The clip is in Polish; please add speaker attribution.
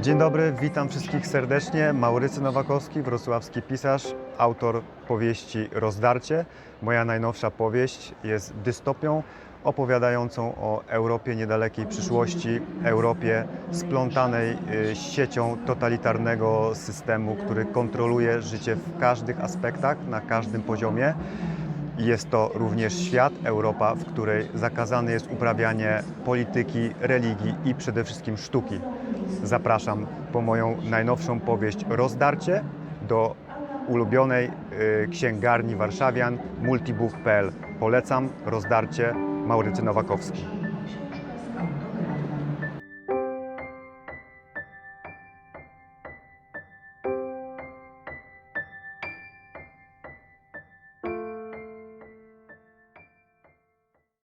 Speaker 1: Dzień dobry, witam wszystkich serdecznie. Maurycy Nowakowski, wrocławski pisarz, autor powieści Rozdarcie. Moja najnowsza powieść jest dystopią opowiadającą o Europie niedalekiej przyszłości, Europie splątanej y, siecią totalitarnego systemu, który kontroluje życie w każdych aspektach, na każdym poziomie. Jest to również świat, Europa, w której zakazane jest uprawianie polityki, religii i przede wszystkim sztuki. Zapraszam po moją najnowszą powieść Rozdarcie do ulubionej y, księgarni warszawian multibook.pl. Polecam Rozdarcie Maurycy Nowakowski.